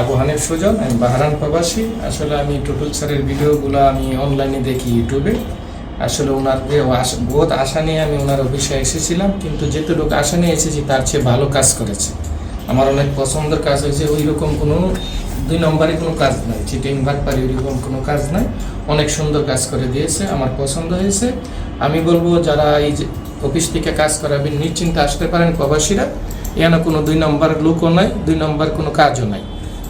আবু হানিফ সুজন, আমি বাহারান প্রবাসী। আসলে আমি টুটুল স্যারের ভিডিওগুলো আমি অনলাইনে দেখি ইউটিউবে আসলে ওনার যে বহুত আশা নিয়ে আমি ওনার অফিসে এসেছিলাম, কিন্তু যেটুকু আশা নিয়ে এসেছি, তার চেয়ে ভালো কাজ করেছে। আমার অনেক পছন্দের কাজ হয়েছে ওই রকম কোনো, দুই নম্বরে কোনো কাজ নাই। চিটিং বাটপারি ওইরকম কোনো কাজ নাই। অনেক সুন্দর কাজ করে দিয়েছে, আমার পছন্দ হয়েছে। আমি বলব, যারা এই অফিস থেকে কাজ করাবেন, নিশ্চিন্তে আসতে পারেন প্রবাসীরা। এখানে কোনো দুই নম্বর লোকও নাই, দুই নম্বর কোনো কাজও নাই।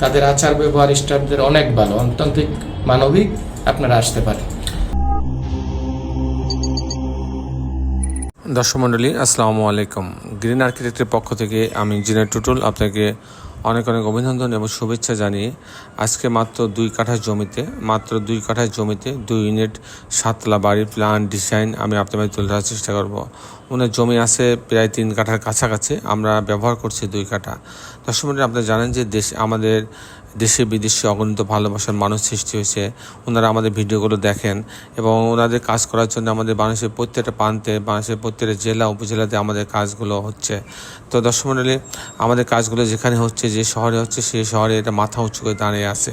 তাদের আচার ব্যবহার স্টাফদের অনেক ভালো অত্যন্তিক মানবিক আপনারা আসতে পারেন। দর্শক মণ্ডলী, আসসালামু আলাইকুম। গ্রিন আর্কিটেক্টের পক্ষ থেকে আমি ইঞ্জিনিয়ার টুটুল, আপনাকে অনেক অনেক অভিনন্দন এবং শুভেচ্ছা জানিয়ে আজকে মাত্র দুই কাঠা জমিতে, মাত্র দুই কাঠার জমিতে দুই ইউনিট সাতলা বাড়ির প্ল্যান ডিজাইন আমি আপনাদের তুলে ধরার চেষ্টা করব। ওনার জমি আছে প্রায় তিন কাঠার কাছাকাছি, আমরা ব্যবহার করছি দুই কাঠা। দর্শক আপনারা জানেন যে দেশ, আমাদের দেশে বিদেশে অগণিত ভালোবাসার মানুষ সৃষ্টি হয়েছে। ওনারা আমাদের ভিডিওগুলো দেখেন এবং ওনাদের কাজ করার জন্য আমাদের বাংলাদেশের প্রত্যেকটা প্রান্তে, বাংলাদেশের প্রত্যেকটা জেলা, উপজেলাতে আমাদের কাজগুলো হচ্ছে। তো দর্শক আমাদের কাজগুলো যেখানে হচ্ছে, যে শহরে হচ্ছে, সেই শহরে এটা মাথা উঁচু করে দাঁড়িয়ে আছে।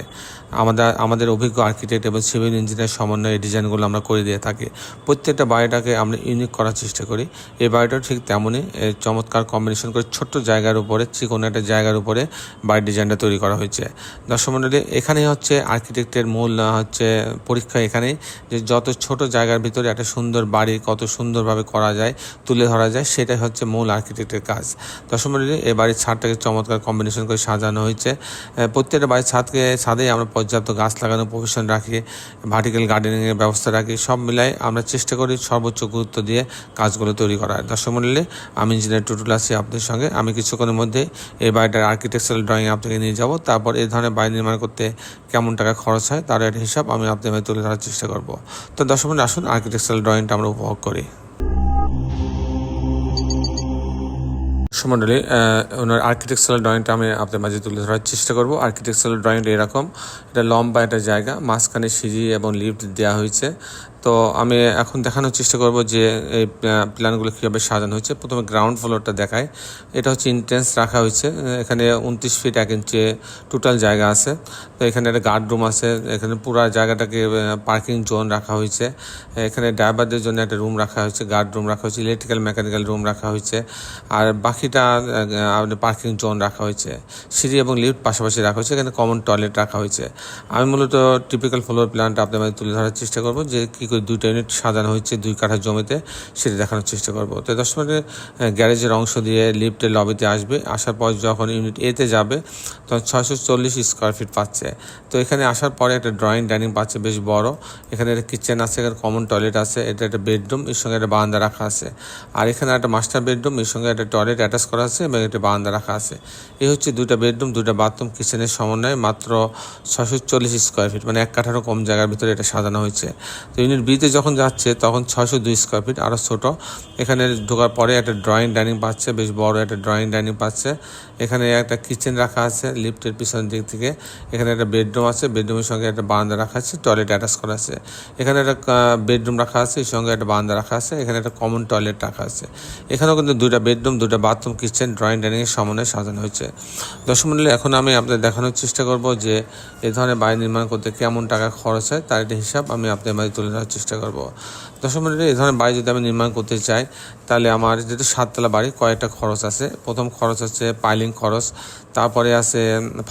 আমাদের আমাদের অভিজ্ঞ আর্কিটেক্ট এবং সিভিল ইঞ্জিনিয়ার সমন্বয়ে ডিজাইনগুলো আমরা করে দিয়ে থাকি। প্রত্যেকটা বাড়িটাকে আমরা ইউনিক করার চেষ্টা করি। এই বাড়িটাও ঠিক তেমনই চমৎকার কম্বিনেশন করে ছোট্ট জায়গার উপরে চিকন একটা জায়গার উপরে বাড়ির ডিজাইনটা তৈরি করা হয়েছে। দর্শক মণ্ডলী এখানেই হচ্ছে আর্কিটেক্টের মূল হচ্ছে পরীক্ষা এখানেই যে যত ছোট জায়গার ভিতরে একটা সুন্দর বাড়ি কত সুন্দরভাবে করা যায়, তুলে ধরা যায়, সেটাই হচ্ছে মূল আর্কিটেক্টের কাজ। দর্শক মণ্ডলী এই বাড়ির ছাদটাকে চমৎকার কম্বিনেশন করে সাজানো হয়েছে। প্রত্যেকটা বাড়ির ছাদকে, ছাদেই আমরা পর্যাপ্ত গাছ লাগানোর প্রফেশন রাখি ভার্টিক্যাল গার্ডেনিংয়ের ব্যবস্থা রাখি, সব মিলাই আমরা চেষ্টা করি সর্বোচ্চ গুরুত্ব দিয়ে কাজগুলো তৈরি করার। দর্শক মণ্ডলী, আমি ইঞ্জিনিয়ার টুটুল আছি আপনাদের সঙ্গে। আমি কিছুক্ষণের মধ্যে এই বাড়িটার আর্কিটেকচারাল ড্রয়িং আপনাকে নিয়ে যাব। তারপর এই ধরনের বাড়ি নির্মাণ করতে কেমন টাকা খরচ হয়, তার একটা হিসাব আমি আপনাদের তুলে ধরার চেষ্টা করব। তো দর্শক আসুন আর্কিটেকচারাল ড্রয়িংটা আমরা উপভোগ করি। সুমন্ডলী ওনার আর্কিটেকচারাল ড্রয়িংটা আমি আপনার মাঝে তুলে ধরার চেষ্টা করব। আর্কিটেকচারাল ড্রয়িংটা এরকম, এটা লম্বা একটা জায়গা, মাঝখানে সিঁড়ি এবং লিফট দেওয়া হয়েছে। তো আমি এখন দেখানোর চেষ্টা করব যে এই প্ল্যানগুলো কীভাবে সাজানো হয়েছে। প্রথমে গ্রাউন্ড ফ্লোরটা দেখায় এটা হচ্ছে ইন্টেন্স রাখা হয়েছে। এখানে উনত্রিশ ফিট এক ইঞ্চি টোটাল জায়গা আছে। তো এখানে একটা গার্ড রুম আছে। এখানে পুরো জায়গাটাকে পার্কিং জোন রাখা হয়েছে। এখানে ড্রাইভারদের জন্য একটা রুম রাখা হয়েছে গার্ড রুম রাখা হয়েছে ইলেকট্রিক্যাল মেকানিক্যাল রুম রাখা হয়েছে। আর বাকিটা আপনার পার্কিং জোন রাখা হয়েছে। সিঁড়ি এবং লিফট পাশাপাশি রাখা হয়েছে। এখানে কমন টয়লেট রাখা হয়েছে। আমি মূলত টিপিক্যাল ফ্লোর প্ল্যানটা আপনাদের মাঝে তুলে ধরার চেষ্টা করব যে কী করে দুইটা ইউনিট সাজানো হয়েছে, দুই কাঠা জমিতে, সেটা দেখানোর চেষ্টা করব। তো দশ মিনিটে গ্যারেজের অংশ দিয়ে লিফটের লবিতে আসবে, আসার পর যখন ইউনিট এতে যাবে, তখন ছয়শো চল্লিশ স্কোয়ার ফিট পাচ্ছে। তো এখানে আসার পরে একটা ড্রয়িং ডাইনিং পাচ্ছে, বেশ বড়। এখানে একটা কিচেন আছে, এখানে কমন টয়লেট আছে, এটা একটা বেডরুম এর সঙ্গে একটা বারান্দা রাখা আছে। আর এখানে একটা মাস্টার বেডরুম এর সঙ্গে একটা টয়লেট অ্যাটাচ করা আছে এবং একটা বারান্দা রাখা আছে। এই হচ্ছে দুইটা বেডরুম দুইটা বাথরুম কিচেনের সমন্বয়ে মাত্র ছশো চল্লিশ স্কোয়ার ফিট মানে এক কাঠারও কম জায়গার ভিতরে এটা সাজানো হয়েছে। তো ইউনিট বিতে যখন যাচ্ছে, তখন ছশো দুই স্কোয়ার ফিট আরও ছোটো। এখানে ঢোকার পরে একটা ড্রয়িং ডাইনিং পাচ্ছে, বেশ বড় একটা ড্রয়িং ডাইনিং পাচ্ছে। এখানে একটা কিচেন রাখা আছে লিফটের পিছনের দিক থেকে। এখানে একটা বেডরুম আছে বেডরুমের সঙ্গে একটা বারান্দা রাখা আছে টয়লেট অ্যাটাচ করা আছে। এখানে একটা বেডরুম রাখা আছে, এর সঙ্গে একটা বারান্দা রাখা আছে, এখানে একটা কমন টয়লেট রাখা আছে। এখানেও কিন্তু দুইটা বেডরুম দুইটা বাথরুম কিচেন ড্রয়িং ডাইনিংয়ের সমন্বয়ে সাজানো হয়েছে। মন্ডলী, এখন আমি আপনাদের দেখানোর চেষ্টা করব যে এ ধরনের বাড়ি নির্মাণ করতে কেমন টাকা খরচ হয়, তার একটা হিসাব আমি আপনাদের মাঝে তুলে ধরার চেষ্টা করব। দশম মিনিটে এই ধরনের বাড়ি যদি আমি নির্মাণ করতে চাই, তাহলে আমার যেহেতু সাততলা বাড়ি, কয়েকটা খরচ আছে। প্রথম খরচ হচ্ছে পাইলিং খরচ, তারপরে আছে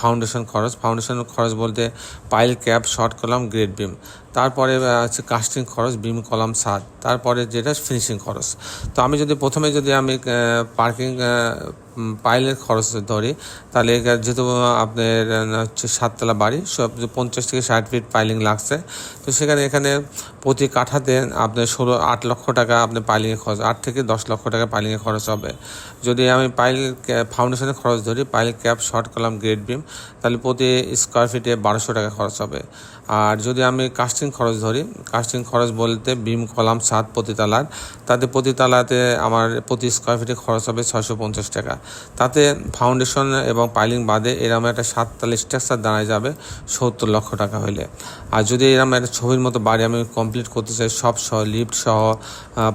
ফাউন্ডেশন খরচ। ফাউন্ডেশন খরচ বলতে pile cap short column grade beam তারপরে আহ, আছে কাস্টিং খরচ বিম কলাম সাদ তারপরে যেটা ফিনিশিং খরচ। তো আমি যদি প্রথমে যদি আমি পার্কিং পাইলের খরচ ধরি তাহলে যেহেতু আপনার হচ্ছে সাততলা বাড়ি সব পঞ্চাশ থেকে ষাট ফিট পাইলিং লাগছে তো সেখানে এখানে প্রতি কাঠাতে আপনার ষোলো আট লক্ষ টাকা আপনার পাইলিংয়ে খরচ আট থেকে দশ লক্ষ টাকা পাইলিংয়ের খরচ হবে। যদি আমি পাইল ফাউন্ডেশনের খরচ ধরি pile cap short column grade beam তাহলে প্রতি স্কোয়ার ফিটে বারোশো টাকা খরচ হবে। আর যদি আমি কাস্টিং খরচ ধরি, কাস্টিং খরচ বলতে বিম, কলাম সাত প্রতি তালার তাতে প্রতি তালাতে আমার প্রতি স্কোয়ার ফিটে খরচ হবে ছয়শো পঞ্চাশ টাকা। তাতে ফাউন্ডেশন এবং পাইলিং বাদে এরকম একটা সাততলা স্ট্রাকচার দাঁড়ায় যাবে সত্তর লক্ষ টাকা হইলে। আর যদি এরকম একটা ছবির মতো বাড়ি আমি কমপ্লিট করতে চাই, সব সহ লিফট সহ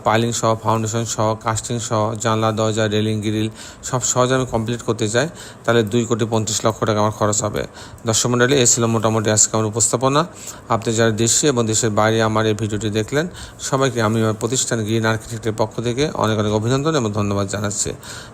পাইলিং সহ ফাউন্ডেশন সহ কাস্টিং সহ, জানলা, দরজা রেলিং গ্রিল সব সহজে আমি কমপ্লিট করতে চাই, তাহলে দুই কোটি পঞ্চাশ লক্ষ টাকা আমার খরচ হবে। দর্শক মণ্ডলী এই ছিল মোটামুটি আজকে আমার উপস্থাপনা। আপনি যারা দেশে এবং দেশের বাইরে আমার এই ভিডিওটি দেখলেন সবাইকে আমি আমার প্রতিষ্ঠান গ্রিন আর্কিটেক্টের পক্ষ থেকে অনেক অনেক অভিনন্দন এবং ধন্যবাদ জানাচ্ছি।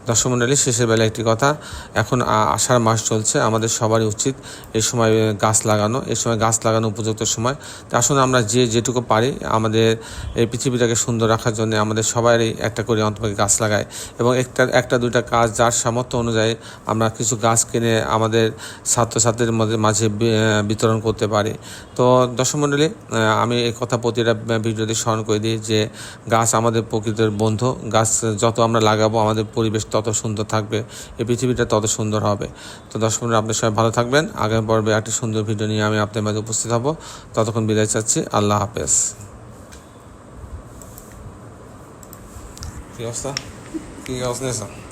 দর্শক শেষের বেলা একটি কথা এখন আষাঢ় মাস চলছে আমাদের সবারই উচিত এই সময় গাছ লাগানো এই সময় গাছ লাগানো উপযুক্ত সময়। তা আসলে আমরা যে যেটুকু পারি আমাদের এই পৃথিবীটাকে সুন্দর রাখার জন্য আমাদের সবারই একটা করে অন্তত গাছ লাগাই এবং একটা একটা দুইটা কাজ যার সামর্থ্য অনুযায়ী আমরা কিছু গাছ কিনে আমাদের ছাত্রছাত্রীদের মধ্যে মাঝে বিতরণ করতে পারি। তো দর্শক মণ্ডলী আহ, আমি এই কথা প্রতিটা ভিডিওতে স্মরণ করে দিই যে গাছ আমাদের প্রকৃতির বন্ধু। গাছ যত আমরা লাগাবো, আমাদের পরিবেশ তত সুন্দর থাকবে। এই পৃথিবীটা তত সুন্দর হবে। তো দর্শক মণ্ডলী আপনি সবাই ভালো থাকবেন। আগামী পর্বে একটি সুন্দর ভিডিও নিয়ে আমি আপনার মাঝে উপস্থিত হব। ততক্ষণ বিদায় চাচ্ছি। আল্লাহ হাফেজ। কি অবস্থা? কি অবস্থা